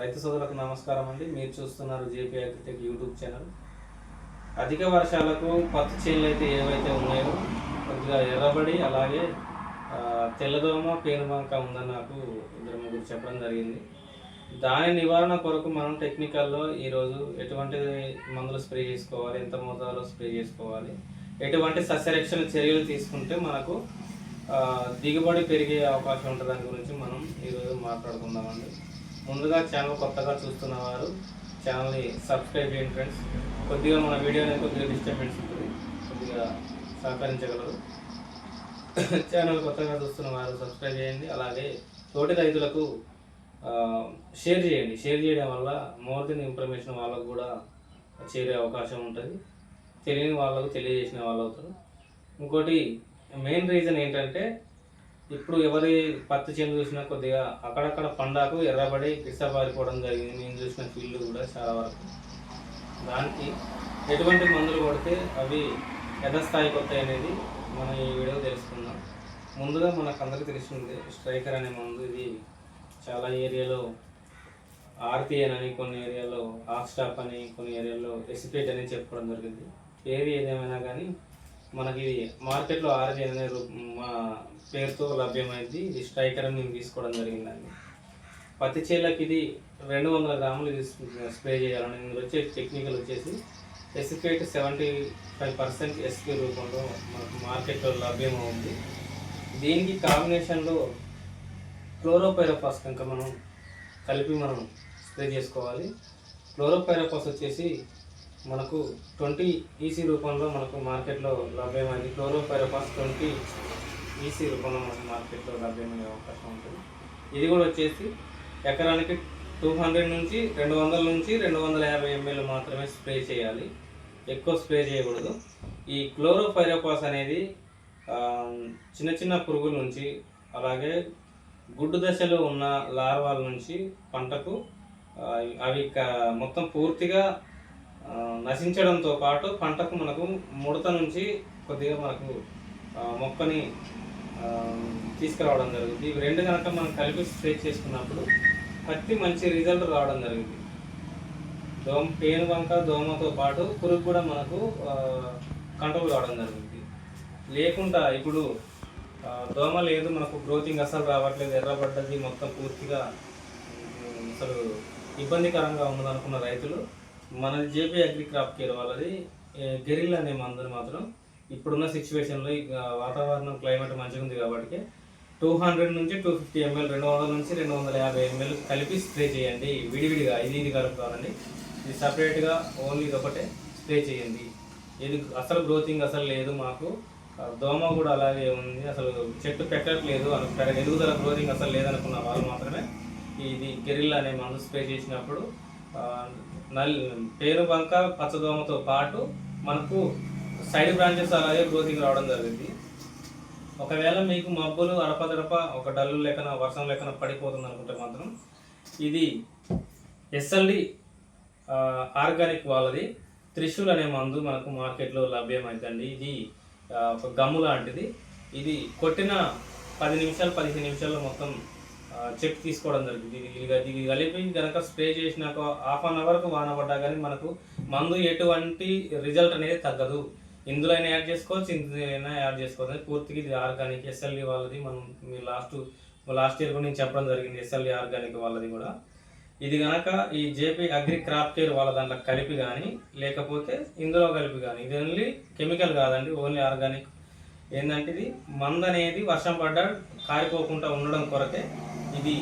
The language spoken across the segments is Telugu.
రైతు సోదరులకు నమస్కారం అండి. మీరు చూస్తున్నారు జేపీ అగ్రిటెక్ యూట్యూబ్ ఛానల్. అధిక వర్షాలకు పత్తి చేనులు అయితే ఏవైతే ఉన్నాయో కొద్దిగా ఎర్రబడి అలాగే తెల్లదోమ పేనుబంక ఉందని నాకు ఇద్దరు ముగ్గురు చెప్పడం జరిగింది. దాని నివారణ కొరకు మనం టెక్నికల్లో ఈరోజు ఎటువంటి మందులు స్ప్రే చేసుకోవాలి ఎంత మోతాదులో స్ప్రే చేసుకోవాలి ఎటువంటి సస్యరక్షణ చర్యలు తీసుకుంటే మనకు దిగుబడి పెరిగే అవకాశం ఉంటుంది దాని గురించి మనం ఈరోజు మాట్లాడుకుందామండి. ముందుగా ఛానల్ కొత్తగా చూస్తున్న వారు ఛానల్ని సబ్స్క్రైబ్ చేయండి ఫ్రెండ్స్ కొద్దిగా మన వీడియోని కొద్దిగా డిస్టర్బెన్స్ ఉంటుంది కొద్దిగా సహకరించగలరు. ఛానల్ కొత్తగా చూస్తున్న వారు సబ్స్క్రైబ్ చేయండి. అలాగే తోటి రైతులకు షేర్ చేయండి. షేర్ చేయడం వల్ల మోర్ దెన్ ఇన్ఫర్మేషన్ వాళ్ళకు కూడా చేరే అవకాశం ఉంటుంది. తెలియని వాళ్ళకు తెలియజేసిన వాళ్ళు అవుతారు. ఇంకోటి మెయిన్ రీజన్ ఏంటంటే ఇప్పుడు ఎవరి పత్తి చేను చూసినా కొద్దిగా అక్కడక్కడ పండాకు ఎర్రబడి కిసబారిపోవడం జరిగింది. నేను చూసిన ఫీల్డ్ కూడా చాలా వరకు. దానికి ఎటువంటి మందులు కొడితే అవి యథస్థాయికి వస్తాయి అనేది మనం ఈ వీడియో తెలుసుకుందాం. ముందుగా మనకు అందరికీ తెలిసింది స్ట్రైకర్ అనే మందు ఇది చాలా ఏరియాలో ఆర్పిఎన్ అని కొన్ని ఏరియాలో హాఫ్ స్టాప్ అని కొన్ని ఏరియాలో ఎసిపేట్ అని చెప్పుకోవడం జరిగింది. ఏది ఏదేమైనా కానీ మనకి మార్కెట్లో ఆర్పిఎన్ అనే మా పేరుతో లభ్యమైంది. ఇది స్ట్రైకర్ అని మేము తీసుకోవడం జరిగిందండి. పత్తి చేలకు ఇది రెండు వందల గ్రాములు ఇది స్ప్రే చేయాలని. ఇందులో వచ్చే టెక్నికల్ వచ్చేసి ఎస్పేట్ seventy five percent S P రూపంలో మనకు మార్కెట్లో లభ్యమవుతుంది. దీనికి కాంబినేషన్లో క్లోరోపైరోపాస్ కనుక మనం కలిపి మనం స్ప్రే చేసుకోవాలి. క్లోరోపైరోపాస్ వచ్చేసి మనకు ట్వంటీ ఈసీ రూపంలో మనకు మార్కెట్లో లభ్యమైంది క్లోరోఫైరోపాస్ ట్వంటీ ఈసీ రూపంలో మనకు మార్కెట్లో లభ్యమయ్యే అవకాశం ఉంటుంది. ఇది కూడా వచ్చేసి ఎకరానికి టూ హండ్రెడ్ నుంచి రెండు వందల నుంచి రెండు వందల యాభై ఎంఎల్ మాత్రమే స్ప్రే చేయాలి. ఎక్కువ స్ప్రే చేయకూడదు. ఈ క్లోరోపైరోపాస్ అనేది చిన్న చిన్న పురుగుల నుంచి అలాగే గుడ్డు దశలో ఉన్న లార్వాల నుంచి పంటకు అవి మొత్తం పూర్తిగా నశించడంతో పాటు పంటకు మనకు ముడత నుంచి కొద్దిగా మనకు మొక్కని తీసుకురావడం జరుగుతుంది. ఇవి రెండు కనుక మనం కలిపి స్ప్రే చేసుకున్నప్పుడు పత్తి మంచి రిజల్ట్ రావడం జరిగింది దోమ పేను వంక దోమతో పాటు పురుగు కూడా మనకు కంట్రోల్ కావడం జరుగుతుంది. లేకుండా ఇప్పుడు దోమ లేదు మనకు గ్రోతింగ్ అసలు రావట్లేదు ఎర్రబడ్డది మొత్తం పూర్తిగా అసలు ఇబ్బందికరంగా ఉందనుకున్న రైతులు మన జేపీ అగ్రి క్రాప్ కేర్ వాళ్ళది. గెరిల్ అనే మందుని మాత్రం ఇప్పుడున్న సిచ్యువేషన్లో ఇక వాతావరణం క్లైమేట్ మంచిగా ఉంది కాబట్టి టూ హండ్రెడ్ నుంచి టూ ఫిఫ్టీ ఎంఎల్ రెండు వందల నుంచి రెండు వందల యాభై ఎంఎల్ కలిపి స్ప్రే చేయండి. విడివిడిగా ఇది ఇది కలుపుకోవాలండి ఇది సపరేట్గా ఓన్లీ ఒకటే స్ప్రే చేయండి. ఇది అసలు గ్రోతింగ్ అసలు లేదు మాకు. దోమ కూడా అలాగే ఉంది. అసలు చెట్టు పెట్టట్లేదు అను- ఎదుగుదల గ్రోతింగ్ అసలు లేదనుకున్న వాళ్ళు మాత్రమే ఇది గెరిల్లా అనే మందు స్ప్రే చేసినప్పుడు నల్ పేరు బంక పచ్చదోమతో పాటు మనకు సైడ్ బ్రాంచెస్ అలాగే గ్రోతింగ్ రావడం జరిగింది. ఒకవేళ మీకు మబ్బులు అడపదడప ఒక డల్లు లెక్కన వర్షం లెక్కన పడిపోతుంది అనుకుంటే మాత్రం ఇది ఎస్ఎల్డి ఆర్గానిక్ వాళ్ళది. త్రిశూల్ అనే మందు మనకు మార్కెట్లో లభ్యమవుతుంది ఇది ఒక గమ్ము లాంటిది. ఇది కొట్టిన పది నిమిషాలు పదిహేను నిమిషాల్లో మొత్తం చెక్ తీసుకోవడం జరిగింది. ఇది కలిపి కనుక స్ప్రే చేసినాక హాఫ్ అన్ అవర్కు వాన పడ్డా కానీ మనకు మందు ఎటువంటి రిజల్ట్ అనేది తగ్గదు. ఇందులో అయినా యాడ్ చేసుకోవచ్చు ఇందులో అయినా యాడ్ చేసుకోవచ్చు. పూర్తిగా ఇది ఆర్గానిక్ ఎస్ఎల్డి వాళ్ళది. మనం మీ లాస్ట్ లాస్ట్ ఇయర్ కూడా నేను చెప్పడం జరిగింది ఎస్ఎల్డి ఆర్గానిక్ వాళ్ళది కూడా. ఇది కనుక ఈ జేపీ అగ్రి క్రాప్ కేర్ వాళ్ళ దాంట్లో కలిపి కానీ లేకపోతే ఇందులో కలిపి కానీ ఇది ఓన్లీ కెమికల్ కాదండి ఓన్లీ ఆర్గానిక్ ఏంటంటే ఇది మందు అనేది వర్షం పడ్డా కారిపోకుండా ఉండడం కొరకే ఇది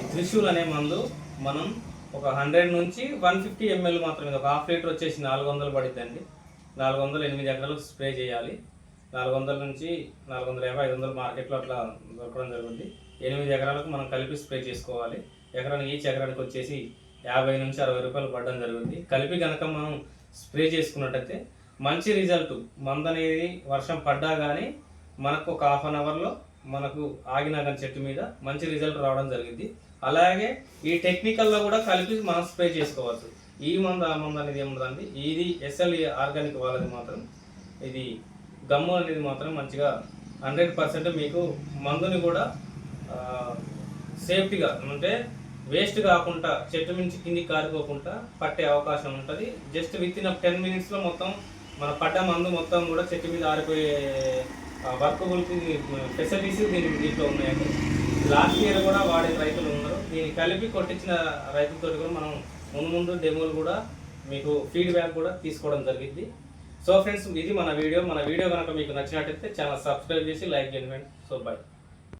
ఈ త్రిశూల్ అనే మందు మనం ఒక హండ్రెడ్ నుంచి వన్ ఫిఫ్టీ ఎంఎల్ మాత్రమే ఒక హాఫ్ లీటర్ వచ్చేసి నాలుగు వందలు పడిద్దండి. నాలుగు వందలు ఎనిమిది ఎకరాలకు స్ప్రే చేయాలి. నాలుగు వందల నుంచి నాలుగు వందల యాభై ఐదు వందలు మార్కెట్లో అట్లా దొరకడం జరుగుతుంది ఎనిమిది ఎకరాలకు మనం కలిపి స్ప్రే చేసుకోవాలి. ఎకరానికి ఈచ్ ఎకరానికి వచ్చేసి యాభై నుంచి అరవై రూపాయలు పడడం జరుగుతుంది కలిపి కనుక మనం స్ప్రే చేసుకున్నట్టయితే మంచి రిజల్ట్ మందు అనేది వర్షం పడ్డా కానీ మనకు ఒక హాఫ్ అన్ అవర్లో మనకు ఆగినా కానీ చెట్టు మీద మంచి రిజల్ట్ రావడం జరిగింది. అలాగే ఈ టెక్నికల్లో కూడా కలిపి మనం స్ప్రే చేసుకోవచ్చు. ఈ మందు ఆ మందు అనేది ఏముందండి ఇది ఎస్ఎల్ఈ ఆర్గానిక్ వాళ్ళది మాత్రం ఇది గమ్ము అనేది మాత్రం మంచిగా హండ్రెడ్ పర్సెంట్ మీకు మందుని కూడా సేఫ్టీగా అంటే వేస్ట్ కాకుండా చెట్టు నుంచి కిందికి కారుకోకుండా పట్టే అవకాశం ఉంటుంది. జస్ట్ విత్ ఇన్ టెన్ మినిట్స్లో మొత్తం మన పడ్డ మందు మొత్తం కూడా చెట్టు మీద ఆరిపోయే వర్కబుల్కి ఫెసిలిటీస్ దీని దీంట్లో ఉన్నాయండి. లాస్ట్ ఇయర్ కూడా వాడే రైతులు ఉన్నారు. దీన్ని కలిపి కొట్టించిన రైతులతో కూడా మనం ముందు ముందు డెమోలు కూడా మీకు ఫీడ్బ్యాక్ కూడా తీసుకోవడం జరిగింది. సో ఫ్రెండ్స్ ఇది మన వీడియో. మన వీడియో కనుక మీకు నచ్చినట్టయితే ఛానల్ సబ్స్క్రైబ్ చేసి లైక్ చేయండి సో బాయ్